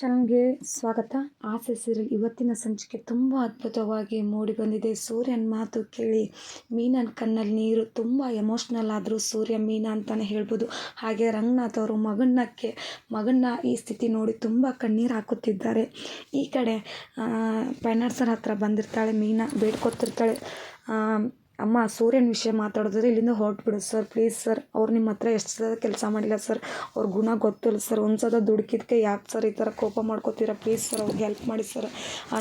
ಚಾನಲ್ಗೆ ಸ್ವಾಗತ. ಆಸೆ ಸೀರಿಯಲ್ ಇವತ್ತಿನ ಸಂಚಿಕೆ ತುಂಬ ಅದ್ಭುತವಾಗಿ ಮೂಡಿ ಬಂದಿದೆ ಸೂರ್ಯನ ಮಾತು ಕೇಳಿ ಮೀನನ ಕಣ್ಣಲ್ಲಿ ನೀರು, ತುಂಬ ಎಮೋಷ್ನಲ್ ಆದರೂ ಸೂರ್ಯ ಮೀನಾ ಅಂತಲೇ ಹೇಳ್ಬೋದು. ಹಾಗೆ ರಂಗನಾಥ್ ಅವರು ಮಗನಕ್ಕೆ ಮಗನ್ನ ಈ ಸ್ಥಿತಿ ನೋಡಿ ತುಂಬ ಕಣ್ಣೀರು ಹಾಕುತ್ತಿದ್ದಾರೆ. ಈ ಕಡೆ ಫೈನಾನ್ಸರ್ ಹತ್ರ ಬಂದಿರ್ತಾಳೆ ಮೀನಾ, ಬೇಡ್ಕೊತಿರ್ತಾಳೆ. ಅಮ್ಮ, ಸೂರ್ಯನ ವಿಷಯ ಮಾತಾಡಿದ್ರೆ ಇಲ್ಲಿಂದ ಹೊರಟ್ಬಿಡು ಸರ್ ಪ್ಲೀಸ್ ಸರ್ ಅವ್ರು ನಿಮ್ಮ ಹತ್ರ ಎಷ್ಟು ಸಲ ಕೆಲಸ ಮಾಡಿಲ್ಲ ಸರ್. ಅವ್ರ ಗುಣ ಗೊತ್ತಿಲ್ಲ ಸರ್. ಒಂದು ಸಲ ದುಡುಕಿದ್ಕೆ ಯಾಕೆ ಸರ್ ಈ ಥರ ಕೋಪ ಮಾಡ್ಕೋತೀರಾ? ಪ್ಲೀಸ್ ಸರ್ ಅವ್ರಿಗೆ ಹೆಲ್ಪ್ ಮಾಡಿ ಸರ್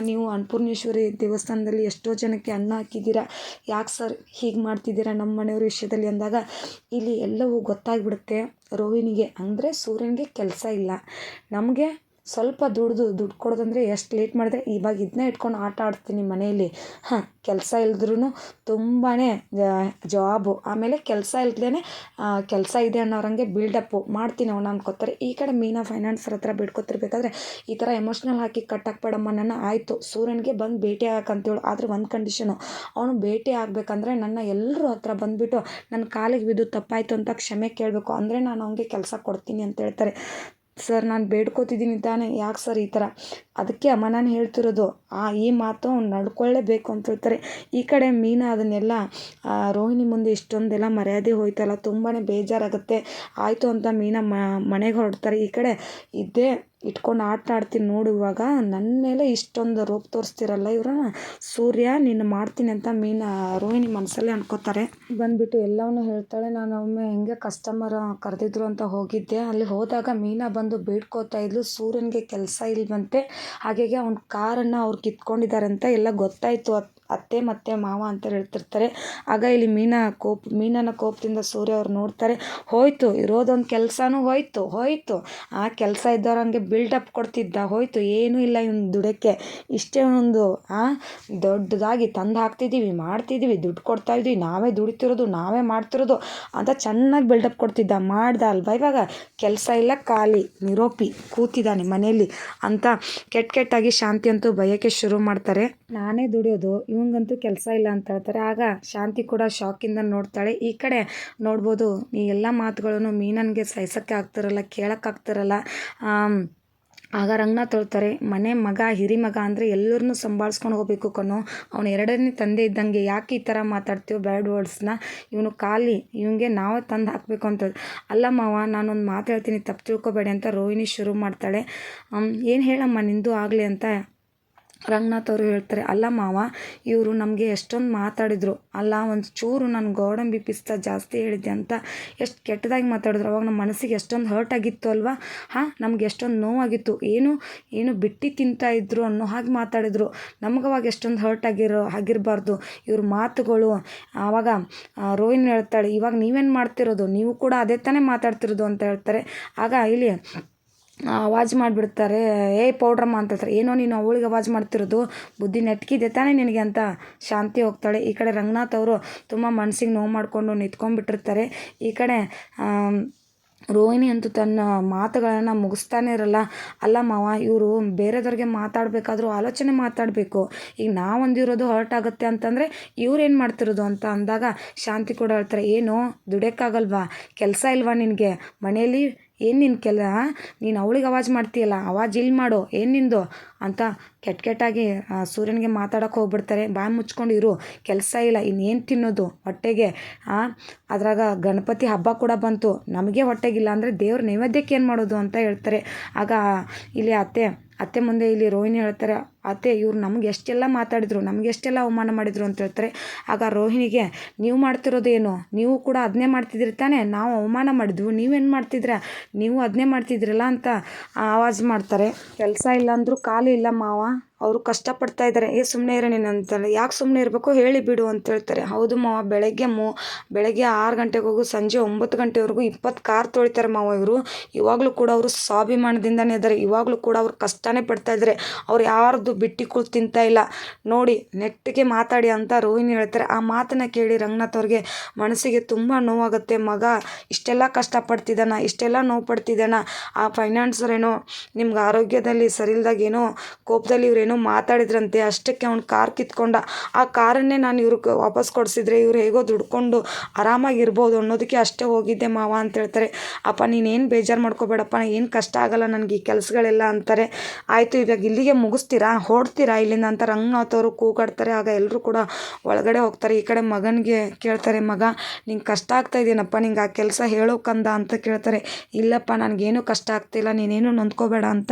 ನೀವು ಅನ್ನಪೂರ್ಣೇಶ್ವರಿ ದೇವಸ್ಥಾನದಲ್ಲಿ ಎಷ್ಟೋ ಜನಕ್ಕೆ ಅನ್ನ ಹಾಕಿದ್ದೀರಾ. ಯಾಕೆ ಸರ್ ಹೀಗೆ ಮಾಡ್ತಿದ್ದೀರಾ ನಮ್ಮ ಮನೆಯವ್ರ ವಿಷಯದಲ್ಲಿ ಅಂದಾಗ, ಇಲ್ಲಿ ಎಲ್ಲವೂ ಗೊತ್ತಾಗಿಬಿಡುತ್ತೆ ರೋಹಿಣಿಗೆ. ಅಂದರೆ ಸೂರ್ಯನಿಗೆ ಕೆಲಸ ಇಲ್ಲ. ನಮಗೆ ಸ್ವಲ್ಪ ದುಡ್ದು ದುಡ್ಡು ಕೊಡೋದಂದರೆ ಎಷ್ಟು ಲೇಟ್ ಮಾಡಿದ್ರೆ? ಇವಾಗ ಇದನ್ನೇ ಇಟ್ಕೊಂಡು ಆಟ ಆಡ್ತೀನಿ ಮನೆಯಲ್ಲಿ. ಹಾಂ, ಕೆಲಸ ಇಲ್ದ್ರೂ ತುಂಬಾ ಜಾಬು ಆಮೇಲೆ ಕೆಲಸ ಇಲ್ದೇ ಕೆಲಸ ಇದೆ ಅನ್ನೋರಂಗೆ ಬಿಲ್ಡಪ್ಪು ಮಾಡ್ತೀನಿ ಅವನ ಅನ್ಕೋತಾರೆ. ಈ ಕಡೆ ಮೀನಾ ಫೈನಾನ್ಸರ್ ಹತ್ರ ಬಿಡ್ಕೊತಿರ್ಬೇಕಾದ್ರೆ ಈ ಥರ ಎಮೋಷ್ನಲ್ ಹಾಕಿ ಕಟ್ಟಾಕ್ಬೇಡಮ್ಮ ನನ್ನ, ಆಯಿತು. ಸೂರ್ಯನಿಗೆ ಬಂದು ಭೇಟಿ ಆಗಕ್ಕಂತೇಳು. ಆದರೆ ಒಂದು ಕಂಡೀಷನು ಅವನು ಭೇಟಿ ಆಗಬೇಕಂದ್ರೆ ನನ್ನ ಎಲ್ಲರೂ ಹತ್ರ ಬಂದುಬಿಟ್ಟು ನನ್ನ ಕಾಲಿಗೆ ಬಿದ್ದು ತಪ್ಪಾಯಿತು ಅಂತ ಕ್ಷಮೆ ಕೇಳಬೇಕು. ಅಂದರೆ ನಾನು ಅವನಿಗೆ ಕೆಲಸ ಕೊಡ್ತೀನಿ ಅಂತ ಹೇಳ್ತಾರೆ. ಸರ್, ನಾನು ಬೇಡ್ಕೋತಿದ್ದೀನಿ ತಾನೇ. ಯಾಕೆ ಸರ್ ಈ ಥರ ಅದಕ್ಕೆ ಅಮ್ಮ ನಾನು ಹೇಳ್ತಿರೋದು, ಆ ಈ ಮಾತು ನಡ್ಕೊಳ್ಳೇಬೇಕು ಅಂತ ಹೇಳ್ತಾರೆ. ಈ ಕಡೆ ಮೀನಾ ಅದನ್ನೆಲ್ಲ ರೋಹಿಣಿ ಮುಂದೆ ಇಷ್ಟೊಂದೆಲ್ಲ ಮರ್ಯಾದೆ ಹೋಯ್ತಲ್ಲ ತುಂಬಾ ಬೇಜಾರಾಗುತ್ತೆ. ಆಯಿತು ಅಂತ ಮೀನಾ ಮನೆಗೆ ಹೊರಡ್ತಾರೆ. ಈ ಕಡೆ ಇದ್ದೇ ಇಟ್ಕೊಂಡು ಆಟ ಆಡ್ತೀನಿ ನೋಡುವಾಗ ನನ್ನ ಮೇಲೆ ಇಷ್ಟೊಂದು ರೋಪ್ ತೋರಿಸ್ತಿರಲ್ಲ ಇವ್ರನ್ನ. ಸೂರ್ಯ, ನೀನು ಮಾಡ್ತೀನಿ ಅಂತ ಮೀನಾ ರೋಹಿಣಿ ಮನಸ್ಸಲ್ಲಿ ಅನ್ಕೋತಾರೆ. ಬಂದ್ಬಿಟ್ಟು ಎಲ್ಲವನ್ನೂ ಹೇಳ್ತಾಳೆ. ನಾನು ಒಮ್ಮೆ ಹೆಂಗೆ ಕಸ್ಟಮರ್ ಕರೆದಿದ್ರು ಅಂತ ಹೋಗಿದ್ದೆ. ಅಲ್ಲಿ ಹೋದಾಗ ಮೀನಾ ಬಂದು ಬೇಡ್ಕೋತಾ ಇದ್ಲು. ಸೂರ್ಯನಿಗೆ ಕೆಲಸ ಇಲ್ವಂತೆ. ಹಾಗೆ ಅವ್ನ ಕಾರನ್ನು ಅವ್ರು ಕಿತ್ಕೊಂಡಿದ್ದಾರೆ ಅಂತ ಎಲ್ಲ ಗೊತ್ತಾಯಿತು ಅತ್ತೆ ಮತ್ತು ಮಾವ ಅಂತ ಹೇಳ್ತಿರ್ತಾರೆ. ಆಗ ಇಲ್ಲಿ ಮೀನಾ ಕೋಪ, ಮೀನನ ಕೋಪದಿಂದ ಸೂರ್ಯ ಅವ್ರು ನೋಡ್ತಾರೆ, ಹೋಯ್ತು, ಇರೋದೊಂದು ಕೆಲಸನೂ ಹೋಯ್ತು ಹೋಯ್ತು. ಆ ಕೆಲಸ ಇದ್ದವ್ರು ಹಂಗೆ ಬಿಲ್ಡಪ್ ಕೊಡ್ತಿದ್ದ, ಹೋಯ್ತು, ಏನೂ ಇಲ್ಲ ಇವ್ನು ದುಡಕ್ಕೆ. ಇಷ್ಟೇ ಒಂದು, ಆ, ದೊಡ್ಡದಾಗಿ ತಂದು ಹಾಕ್ತಿದ್ದೀವಿ ಮಾಡ್ತಿದ್ದೀವಿ ದುಡ್ಡು ಕೊಡ್ತಾ ಇದ್ವಿ, ನಾವೇ ದುಡಿತಿರೋದು, ನಾವೇ ಮಾಡ್ತಿರೋದು ಅಂತ ಚೆನ್ನಾಗಿ ಬಿಲ್ಡಪ್ ಕೊಡ್ತಿದ್ದ, ಮಾಡ್ದ ಅಲ್ವಾ ಇವಾಗ? ಕೆಲಸ ಇಲ್ಲ, ಖಾಲಿ, ನಿರೋಪಿ, ಕೂತಿದ್ದಾನೆ ಮನೆಯಲ್ಲಿ ಅಂತ ಕೆಟ್ಟ ಕೆಟ್ಟಾಗಿ ಶಾಂತಿ ಅಂತೂ ಬಯಕೆ ಶುರು ಮಾಡ್ತಾರೆ. ನಾನೇ ದುಡಿಯೋದು ಇವಂಗಂತೂ ಕೆಲಸ ಇಲ್ಲ ಅಂತ ಹೇಳ್ತಾರೆ. ಆಗ ಶಾಂತಿ ಕೂಡ ಶಾಕಿಂದ ನೋಡ್ತಾಳೆ. ಈ ಕಡೆ ನೋಡ್ಬೋದು ಈ ಎಲ್ಲ ಮಾತುಗಳನ್ನು ಮೀನನ್ಗೆ ಸಹಿಸೋಕ್ಕೆ ಆಗ್ತಿರಲ್ಲ ಕೇಳೋಕ್ಕಾಗ್ತಿರಲ್ಲ ಆಗ ರಂಗನಾಥ್ ಹೇಳ್ತಾರೆ, ಮನೆ ಮಗ, ಹಿರಿ ಮಗ ಅಂದರೆ ಎಲ್ಲರನ್ನೂ ಸಂಭಾಳಿಸ್ಕೊಂಡು ಹೋಗಬೇಕು ಕಣೋ ಅವನು ಎರಡನೇ ತಂದೆ ಇದ್ದಂಗೆ ಯಾಕೆ ಈ ಥರ ಮಾತಾಡ್ತೀವೋ ಬ್ಯಾಡ್ ವರ್ಡ್ಸ್ನ. ಇವನು ಖಾಲಿ ಇವನಿಗೆ ನಾವೇ ತಂದು ಹಾಕಬೇಕು ಅಂತ. ಅಲ್ಲ ಮಾವ, ನಾನೊಂದು ಮಾತು ಹೇಳ್ತೀನಿ, ತಪ್ಪು ತಿಳ್ಕೊಬೇಡಿ ಅಂತ ರೋಹಿಣಿ ಶುರು ಮಾಡ್ತಾಳೆ. ಏನು ಹೇಳಮ್ಮ, ನಿಂದು ಆಗಲಿ ಅಂತ ರಂಗನಾಥ್ ಅವರು ಹೇಳ್ತಾರೆ, ಅಲ್ಲ ಮಾವ, ಇವರು ನಮಗೆ ಎಷ್ಟೊಂದು ಮಾತಾಡಿದರು. ಅಲ್ಲ, ಒಂದು ಚೂರು ನಾನು ಗೋಡಂಬಿ ಪಿಸ್ತಾ ಜಾಸ್ತಿ ಹೇಳಿದ್ದೆ ಅಂತ ಎಷ್ಟು ಕೆಟ್ಟದಾಗಿ ಮಾತಾಡಿದ್ರು. ಅವಾಗ ನಮ್ಮ ಮನಸ್ಸಿಗೆ ಎಷ್ಟೊಂದು ಹರ್ಟ್ ಆಗಿತ್ತು ಅಲ್ವಾ? ಹಾಂ, ನಮ್ಗೆ ಎಷ್ಟೊಂದು ನೋವಾಗಿತ್ತು. ಏನು ಏನು ಬಿಟ್ಟು ತಿಂತಾ ಇದ್ರು ಅನ್ನೋ ಹಾಗೆ ಮಾತಾಡಿದ್ರು. ನಮ್ಗೆ ಅವಾಗ ಎಷ್ಟೊಂದು ಹರ್ಟ್ ಆಗಿರೋ, ಆಗಿರಬಾರ್ದು. ಇವ್ರ ಮಾತುಗಳು ಆವಾಗ ರೋಹಿಣಿ ಹೇಳ್ತಾಳೆ, ಇವಾಗ ನೀವೇನು ಮಾಡ್ತಿರೋದು? ನೀವು ಕೂಡ ಅದೇ ತಾನೇ ಮಾತಾಡ್ತಿರೋದು ಅಂತ ಹೇಳ್ತಾರೆ. ಆಗ ಇಲ್ಲಿ ಅವಾಜ್ ಮಾಡಿಬಿಡ್ತಾರೆ. ಏಯ್, ಪೌಡ್ರಮ್ಮ ಅಂತ ಹೇಳ್ತಾರೆ. ಏನೋ ನೀನು ಅವಳಿಗೆ ಅವಾಜ್ ಮಾಡ್ತಿರೋದು. ಬುದ್ಧಿ ನೆಟ್ಕಿದೆ ತಾನೇ ನಿನಗೆ ಅಂತ ಶಾಂತಿ ಹೋಗ್ತಾಳೆ. ಈ ಕಡೆ ರಂಗನಾಥ್ ಅವರು ತುಂಬ ಮನ್ಸಿಗೆ ನೋವು ಮಾಡಿಕೊಂಡು ನಿಂತ್ಕೊಂಡ್ಬಿಟ್ಟಿರ್ತಾರೆ. ಈ ಕಡೆ ರೋಹಿಣಿ ಅಂತೂ ತನ್ನ ಮಾತುಗಳನ್ನು ಮುಗಿಸ್ತಾನೆ ಇರಲ್ಲ. ಅಲ್ಲ ಮಾವ, ಇವರು ಬೇರೆದವ್ರಿಗೆ ಮಾತಾಡಬೇಕಾದ್ರೂ ಆಲೋಚನೆ ಮಾತಾಡಬೇಕು. ಈಗ ನಾವು ಒಂದಿರೋದು ಹರ್ಟ್ ಆಗುತ್ತೆ ಅಂತಂದರೆ ಇವ್ರು ಏನು ಮಾಡ್ತಿರೋದು ಅಂತ ಅಂದಾಗ ಶಾಂತಿ ಕೂಡ ಹೇಳ್ತಾರೆ. ಏನು ದುಡಿಯೋಕ್ಕಾಗಲ್ವಾ ಕೆಲಸ ಇಲ್ವಾ ನಿನಗೆ? ಮನೆಯಲ್ಲಿ ಏನು ನಿನ್ನ ಕೆಲ ನೀನು ಅವಳಿಗೆ ಅವಾಜ್ ಮಾಡ್ತೀಯಲ್ಲ, ಅವಾಜ್ ಇಲ್ಲಿ ಮಾಡು, ಏನು ನಿಂದು? ಅಂತ ಕೆಟ್ಟ ಕೆಟ್ಟಾಗಿ ಸೂರ್ಯನಿಗೆ ಮಾತಾಡೋಕೆ ಹೋಗ್ಬಿಡ್ತಾರೆ. ಬಾಯಿ ಮುಚ್ಕೊಂಡು ಇರು, ಕೆಲಸ ಇಲ್ಲ, ಇನ್ನೇನು ತಿನ್ನೋದು? ಹೊಟ್ಟೆಗೆ ಅದ್ರಾಗ ಗಣಪತಿ ಹಬ್ಬ ಕೂಡ ಬಂತು. ನಮಗೆ ಹೊಟ್ಟೆಗಿಲ್ಲ ಅಂದರೆ ದೇವ್ರ ನೈವೇದ್ಯಕ್ಕೆ ಏನು ಮಾಡೋದು ಅಂತ ಹೇಳ್ತಾರೆ. ಆಗ ಇಲ್ಲಿ ಅತ್ತೆ ಅತ್ತೆ ಮುಂದೆ ಇಲ್ಲಿ ರೋಹಿಣಿ ಹೇಳ್ತಾರೆ ಅತ್ತೆ, ಇವ್ರು ನಮ್ಗೆ ಎಷ್ಟೆಲ್ಲ ಮಾತಾಡಿದ್ರು, ನಮ್ಗೆ ಎಷ್ಟೆಲ್ಲ ಅವಮಾನ ಮಾಡಿದ್ರು ಅಂತ ಹೇಳ್ತಾರೆ. ಆಗ ರೋಹಿಣಿಗೆ, ನೀವು ಮಾಡ್ತಿರೋದು ನೀವು ಕೂಡ ಅದನ್ನೇ ಮಾಡ್ತಿದ್ದೀರಿ ತಾನೇ? ನಾವು ಅವಮಾನ ಮಾಡಿದ್ವು, ನೀವೇನು ಮಾಡ್ತಿದ್ರ ನೀವು ಅದನ್ನೇ ಮಾಡ್ತಿದ್ರಲ್ಲ ಅಂತ ಆವಾಜ್ ಮಾಡ್ತಾರೆ. ಕೆಲಸ ಇಲ್ಲ ಅಂದರೂ ಕಾಲು ಇಲ್ಲ ಮಾವ, ಅವರು ಕಷ್ಟಪಡ್ತಾ ಇದ್ದಾರೆ. ಏ ಸುಮ್ಮನೆ ಇರೋ ನೀನು ಅಂತಾರೆ ಯಾಕೆ ಸುಮ್ಮನೆ ಇರಬೇಕು? ಹೇಳಿ ಬಿಡು ಅಂತ ಹೇಳ್ತಾರೆ. ಹೌದು ಮಾವ, ಬೆಳಗ್ಗೆ ಮೂ, ಬೆಳಗ್ಗೆ ಆರು ಗಂಟೆಗೋಗು ಸಂಜೆ ಒಂಬತ್ತು ಗಂಟೆವರೆಗೂ ಇಪ್ಪತ್ತು ಕಾರ್ ತೊಳಿತಾರೆ ಮಾವ ಇವರು. ಇವಾಗಲೂ ಕೂಡ ಅವರು ಸ್ವಾಭಿಮಾನದಿಂದನೇ ಇದ್ದಾರೆ. ಇವಾಗಲೂ ಕೂಡ ಅವ್ರು ಕಷ್ಟನೇ ಪಡ್ತಾ ಇದ್ದಾರೆ. ಅವ್ರು ಯಾರ್ದು ಬಿಟ್ಟು ಕುಳ್ ತಿಂತಾ ಇಲ್ಲ. ನೋಡಿ, ನೆಟ್ಟಿಗೆ ಮಾತಾಡಿ ಅಂತ ರೋಹಿಣಿ ಹೇಳ್ತಾರೆ. ಆ ಮಾತನ್ನು ಕೇಳಿ ರಂಗನಾಥ್ ಅವ್ರಿಗೆ ಮನಸ್ಸಿಗೆ ತುಂಬ ನೋವಾಗುತ್ತೆ. ಮಗ, ಇಷ್ಟೆಲ್ಲ ಕಷ್ಟಪಡ್ತಿದ್ದಾನ, ಇಷ್ಟೆಲ್ಲ ನೋವು ಪಡ್ತಿದ್ದಾನ ಆ ಫೈನಾನ್ಸರ್ ಏನೋ ನಿಮ್ಗೆ ಆರೋಗ್ಯದಲ್ಲಿ ಸರಿಲ್ದಾಗ ಏನೋ, ಕೋಪದಲ್ಲಿ ಇವರೇನೋ ಮಾತಾಡಿದ್ರಂತೆ. ಅಷ್ಟಕ್ಕೆ ಅವ್ನು ಕಾರ್ ಕಿತ್ಕೊಂಡ. ಆ ಕಾರನ್ನೇ ನಾನು ಇವ್ರಿಗೆ ವಾಪಸ್ ಕೊಡಿಸಿದ್ರೆ ಇವ್ರು ಹೇಗೋ ದುಡ್ಕೊಂಡು ಆರಾಮಾಗಿರ್ಬೋದು ಅನ್ನೋದಕ್ಕೆ ಅಷ್ಟೇ ಹೋಗಿದ್ದೆ ಮಾವ ಅಂತ ಹೇಳ್ತಾರೆ. ಅಪ್ಪ ನೀನೇನು ಬೇಜಾರು ಮಾಡ್ಕೋಬೇಡಪ್ಪ. ಏನು ಕಷ್ಟ ಆಗಲ್ಲ ನನಗೆ ಈ ಕೆಲಸಗಳೆಲ್ಲ ಅಂತಾರೆ. ಆಯಿತು, ಇವಾಗ ಇಲ್ಲಿಗೆ ಮುಗಿಸ್ತೀರಾ? ಹೊರಡ್ತೀರಾ ಇಲ್ಲಿಂದ ಅಂತ ರಂಗನಾಥ್ ಅವರು ಕೂಗಾಡ್ತಾರೆ. ಆಗ ಎಲ್ಲರೂ ಕೂಡ ಒಳಗಡೆ ಹೋಗ್ತಾರೆ. ಈ ಕಡೆ ಮಗನಿಗೆ ಕೇಳ್ತಾರೆ, ಮಗ, ನಿಂಗೆ ಕಷ್ಟ ಆಗ್ತಾ ಇದೆಯೇನಪ್ಪ? ನಿಂಗೆ ಆ ಕೆಲಸ ಹೇಳೋಕಂದ ಅಂತ ಕೇಳ್ತಾರೆ. ಇಲ್ಲಪ್ಪ, ನನಗೇನು ಕಷ್ಟ ಆಗ್ತಿಲ್ಲ ನೀನೇನು ನೊಂದ್ಕೋಬೇಡ ಅಂತ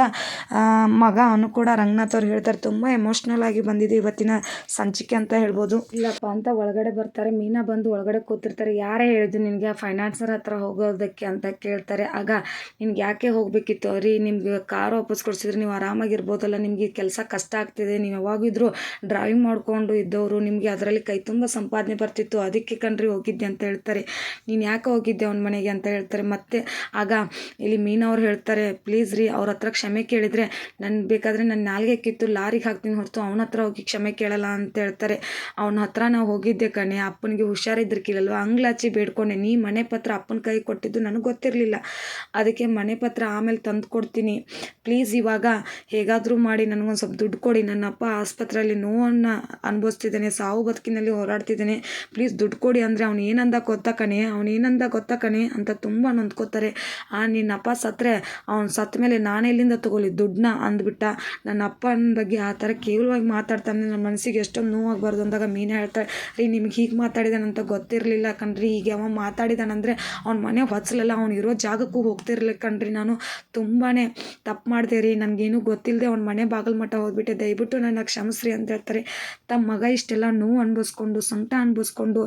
ಮಗ ಅವನು ಕೂಡ ರಂಗನಾಥ್ ಅವ್ರು ಹೇಳ್ತಾರೆ. ತುಂಬ ಎಮೋಷ್ನಲ್ ಆಗಿ ಬಂದಿದೆ ಇವತ್ತಿನ ಸಂಚಿಕೆ ಅಂತ ಹೇಳ್ಬೋದು. ಇಲ್ಲಪ್ಪ ಅಂತ ಒಳಗಡೆ ಬರ್ತಾರೆ. ಮೀನಾ ಬಂದು ಒಳಗಡೆ ಕೂತಿರ್ತಾರೆ. ಯಾರೇ ಹೇಳಿದ್ರು ನಿನಗೆ ಫೈನಾನ್ಸರ್ ಹತ್ರ ಹೋಗೋದಕ್ಕೆ ಅಂತ ಕೇಳ್ತಾರೆ. ಆಗ ನಿನ್ಗೆ ಯಾಕೆ ಹೋಗಬೇಕಿತ್ತು? ರೀ, ನಿಮ್ಗೆ ಕಾರ್ ವಾಪಸ್ ಕೊಡಿಸಿದ್ರೆ ನೀವು ಆರಾಮಾಗಿರ್ಬೋದಲ್ಲ. ನಿಮಗೆ ಕೆಲಸ ಕಷ್ಟ ಆಗ್ತಿದೆ, ನೀವು ಯಾವಾಗಿದ್ರೂ ಡ್ರಾಯಿಂಗ್ ಮಾಡಿಕೊಂಡು ಇದ್ದವರು, ನಿಮಗೆ ಅದರಲ್ಲಿ ಕೈ ತುಂಬ ಸಂಪಾದನೆ ಬರ್ತಿತ್ತು, ಅದಕ್ಕೆ ಕಣ್ರಿ ಹೋಗಿದ್ದೆ ಅಂತ ಹೇಳ್ತಾರೆ. ನೀನು ಯಾಕೆ ಹೋಗಿದ್ದೆ ಅವ್ನ ಮನೆಗೆ ಅಂತ ಹೇಳ್ತಾರೆ. ಮತ್ತೆ ಆಗ ಇಲ್ಲಿ ಮೀನಾ ಅವ್ರು ಹೇಳ್ತಾರೆ ಪ್ಲೀಸ್ ರೀ, ಅವ್ರ ಹತ್ರ ಕ್ಷಮೆ ಕೇಳಿದರೆ ನನ್ನ ಬೇಕಾದರೆ ನನ್ನ ನಾಲ್ಗೆ ಕಿತ್ತು ಲಾರಿಗೆ ಹಾಕ್ತೀನಿ ಹೊರತು ಅವನ ಹತ್ರ ಹೋಗಿ ಕ್ಷಮೆ ಕೇಳಲ್ಲ ಅಂತ ಹೇಳ್ತಾರೆ. ಅವನ ಹತ್ರ ನಾವು ಹೋಗಿದ್ದೆ ಕಣೆ, ಅಪ್ಪನಿಗೆ ಹುಷಾರಿದ್ರಕ್ಕಿಲ್ಲಲ್ವ ಅಂಗ್ಲಾಚಿ ಬೇಡ್ಕೊಂಡೆ, ನೀ ಮನೆ ಪತ್ರ ಅಪ್ಪನ ಕೈ ಕೊಟ್ಟಿದ್ದು ನನಗೆ ಗೊತ್ತಿರಲಿಲ್ಲ. ಅದಕ್ಕೆ ಮನೆ ಪತ್ರ ಆಮೇಲೆ ತಂದು ಕೊಡ್ತೀನಿ ಪ್ಲೀಸ್ ಇವಾಗ ಹೇಗಾದರೂ ಮಾಡಿ, ನನಗೊಂದು ಸ್ವಲ್ಪ ದುಡ್ಡು ಕೊಡಿ ನನ್ನ ಅಪ್ಪ ಆಸ್ಪತ್ರೆಯಲ್ಲಿ ನೋವನ್ನು ಅನುಭವಿಸ್ತಿದ್ದಾನೆ, ಸಾವು ಬದುಕಿನಲ್ಲಿ ಹೋರಾಡ್ತಿದ್ದಾನೆ. ಪ್ಲೀಸ್ ದುಡ್ಡು ಕೊಡಿ ಅಂದರೆ ಅವ್ನು ಏನಂದ ಗೊತ್ತಾ ಕಣೆ, ಅವ್ನು ಏನಂದ ಗೊತ್ತಾ ಕಣೆ ಅಂತ ತುಂಬ ನೊಂದ್ಕೋತಾರೆ. ಆ ನಿನ್ನ ಅಪ್ಪ ಸತ್ತರೆ ಅವ್ನು ಸತ್ತ ಮೇಲೆ ನಾನೇ ಇಲ್ಲಿಂದ ತೊಗೊಳ್ಳಿ ದುಡ್ಡನ್ನ ಅಂದ್ಬಿಟ್ಟ ನನ್ನ ಅಪ್ಪನ ಬಗ್ಗೆ ಆ ಥರ ಕೇವಲವಾಗಿ ಮಾತಾಡ್ತಾನೆ, ನನ್ನ ಮನಸ್ಸಿಗೆ ಎಷ್ಟೊಂದು ನೋವಾಗಬಾರ್ದು ಅಂದಾಗ ಮೀನೇ ಹೇಳ್ತಾಳೆ, ರೀ ನಿಮ್ಗೆ ಹೀಗೆ ಮಾತಾಡಿದಾನಂತ ಗೊತ್ತಿರಲಿಲ್ಲ ಕಣ್ರಿ ಈಗ ಅವ ಮಾತಾಡಿದಾನಂದರೆ ಅವ್ನ ಮನೆ ಹೊಚ್ಚಲಲ್ಲ ಅವ್ನು ಇರೋ ಜಾಗಕ್ಕೂ ಹೋಗ್ತಿರ್ಲಿಲ್ಲ ಕಣ್ರಿ. ನಾನು ತುಂಬಾ ತಪ್ಪು ಮಾಡಿದೆ ರೀ, ನನಗೇನು ಗೊತ್ತಿಲ್ಲದೆ ಅವ್ನ ಮನೆ ಬಾಗಿಲು ಮಟ್ಟ ಹೋಗ್ಬಿಟ್ಟೆ. ದಯವಿಟ್ಟು ನನ್ನ ಕ್ಷಮಿಸ್ರಿ ಅಂತ ಹೇಳ್ತಾರೆ. ತಮ್ಮ ಮಗ ಇಷ್ಟೆಲ್ಲ ನೋವು ಅನ್ಭವಿಸ್ಕೊಂಡು ಸೊಂಟ ಅನ್ಭವಿಸ್ಕೊಂಡು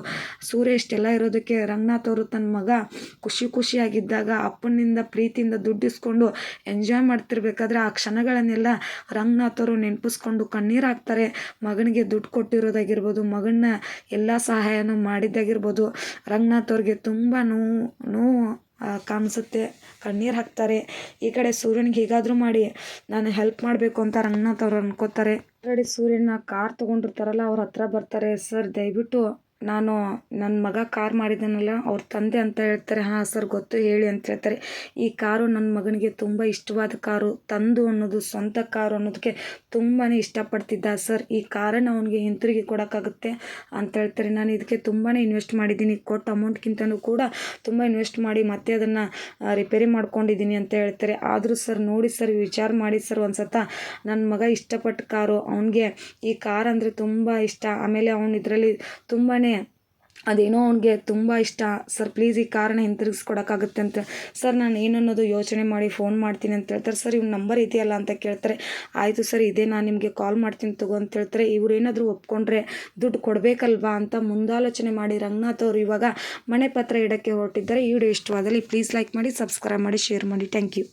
ಸೂರ್ಯ ಇಷ್ಟೆಲ್ಲ ಇರೋದಕ್ಕೆ ರಂಗನಾಥ್ ಅವರು ತನ್ನ ಮಗ ಖುಷಿ ಖುಷಿಯಾಗಿದ್ದಾಗ, ಅಪ್ಪನಿಂದ ಪ್ರೀತಿಯಿಂದ ದುಡ್ಡಿಸ್ಕೊಂಡು ಎಂಜಾಯ್ ಮಾಡ್ತಿರ್ಬೇಕಾದ್ರೆ ಆ ಕ್ಷಣಗಳನ್ನೆಲ್ಲ ರಂಗನಾಥ್ ಅವರು ನೆನಪಿಸ್ಕೊಂಡು ಕಣ್ಣೀರು ಹಾಕ್ತಾರೆ. ಮಗನಿಗೆ ದುಡ್ಡು ಕೊಟ್ಟಿರೋದಾಗಿರ್ಬೋದು ಮಗನ ಎಲ್ಲ ಸಹಾಯನೂ ಮಾಡಿದ್ದಾಗಿರ್ಬೋದು. ರಂಗನಾಥ್ ಅವ್ರಿಗೆ ತುಂಬ ನೋವು ನೋವು ಕಾಣಿಸುತ್ತೆ. ಕಣ್ಣೀರು ಹಾಕ್ತಾರೆ. ಈ ಕಡೆ ಸೂರ್ಯನಿಗೆ ಹೇಗಾದರೂ ಮಾಡಿ, ನಾನು ಹೆಲ್ಪ್ ಮಾಡಬೇಕು ಅಂತ ರಂಗನಾಥ್ ಅವ್ರು ಅನ್ಕೋತಾರೆ. ಆಲ್ರೆಡಿ ಸೂರ್ಯನ ಕಾರ್ ತೊಗೊಂಡಿರ್ತಾರಲ್ಲ, ಅವ್ರ ಹತ್ರ ಬರ್ತಾರೆ. ಸರ್, ದಯವಿಟ್ಟು ನಾನು ನನ್ನ ಮಗ ಕಾರ್ ಮಾಡಿದ್ದಾನಲ್ಲ ಅವ್ರ ತಂದೆ ಅಂತ ಹೇಳ್ತಾರೆ, ಹಾಂ ಸರ್, ಗೊತ್ತು, ಹೇಳಿ ಅಂತ ಹೇಳ್ತಾರೆ. ಈ ಕಾರು ನನ್ನ ಮಗನಿಗೆ ತುಂಬ ಇಷ್ಟವಾದ ಕಾರು. ತಂದು ಅನ್ನೋದು, ಸ್ವಂತ ಕಾರು ಅನ್ನೋದಕ್ಕೆ ತುಂಬಾ ಇಷ್ಟಪಡ್ತಿದ್ದ ಸರ್. ಈ ಕಾರನ್ನು ಅವನಿಗೆ ಹಿಂತಿರುಗಿ ಕೊಡೋಕ್ಕಾಗುತ್ತೆ ಅಂತ ಹೇಳ್ತಾರೆ. ನಾನು ಇದಕ್ಕೆ ತುಂಬಾ ಇನ್ವೆಸ್ಟ್ ಮಾಡಿದ್ದೀನಿ. ಕೊಟ್ಟ ಅಮೌಂಟ್ಗಿಂತನೂ ಕೂಡ ತುಂಬ ಇನ್ವೆಸ್ಟ್ ಮಾಡಿ ಮತ್ತೆ ಅದನ್ನು ರಿಪೇರಿ ಮಾಡ್ಕೊಂಡಿದ್ದೀನಿ ಅಂತ ಹೇಳ್ತಾರೆ. ಆದರೂ ಸರ್, ನೋಡಿ ಸರ್, ವಿಚಾರ ಮಾಡಿ ಸರ್ ಒಂದು ಸತ ನನ್ನ ಮಗ ಇಷ್ಟಪಟ್ಟ ಕಾರು. ಅವನಿಗೆ ಈ ಕಾರ್ ಅಂದರೆ ತುಂಬ ಇಷ್ಟ. ಆಮೇಲೆ ಅವನು ಇದರಲ್ಲಿ ತುಂಬಾ ಅದೇನೋ ಅವ್ನಿಗೆ ತುಂಬ ಇಷ್ಟ. ಸರ್ ಪ್ಲೀಸ್ ಈ ಕಾರನ್ನ ಹಿಂತಿರುಗಿಸ್ಕೊಡೋಕ್ಕಾಗುತ್ತೆ ಅಂತ. ಸರ್, ನಾನು ಏನನ್ನೋದು ಯೋಚನೆ ಮಾಡಿ ಫೋನ್ ಮಾಡ್ತೀನಿ ಅಂತ ಹೇಳ್ತಾರೆ. ಸರ್, ಇವ್ನ ನಂಬರ್ ಇದೆಯಲ್ಲ ಅಂತ ಕೇಳ್ತಾರೆ. ಆಯಿತು ಸರ್, ಇದೇ ನಾನು ನಿಮಗೆ ಕಾಲ್ ಮಾಡ್ತೀನಿ ತಗೋ ಅಂತ ಹೇಳ್ತಾರೆ. ಇವ್ರು ಏನಾದರೂ ಒಪ್ಕೊಂಡ್ರೆ ದುಡ್ಡು ಕೊಡಬೇಕಲ್ವಾ ಅಂತ ಮುಂದಾಲೋಚನೆ ಮಾಡಿ ರಂಗನಾಥ್ ಅವರು ಇವಾಗ ಮನೆ ಪತ್ರ ಇಡೋಕ್ಕೆ ಹೊರಟಿದ್ದಾರೆ. ಈ ವಿಡಿಯೋ ಇಷ್ಟವಾದಲ್ಲಿ ಪ್ಲೀಸ್ ಲೈಕ್ ಮಾಡಿ ಸಬ್ಸ್ಕ್ರೈಬ್ ಮಾಡಿ ಶೇರ್ ಮಾಡಿ. Thank you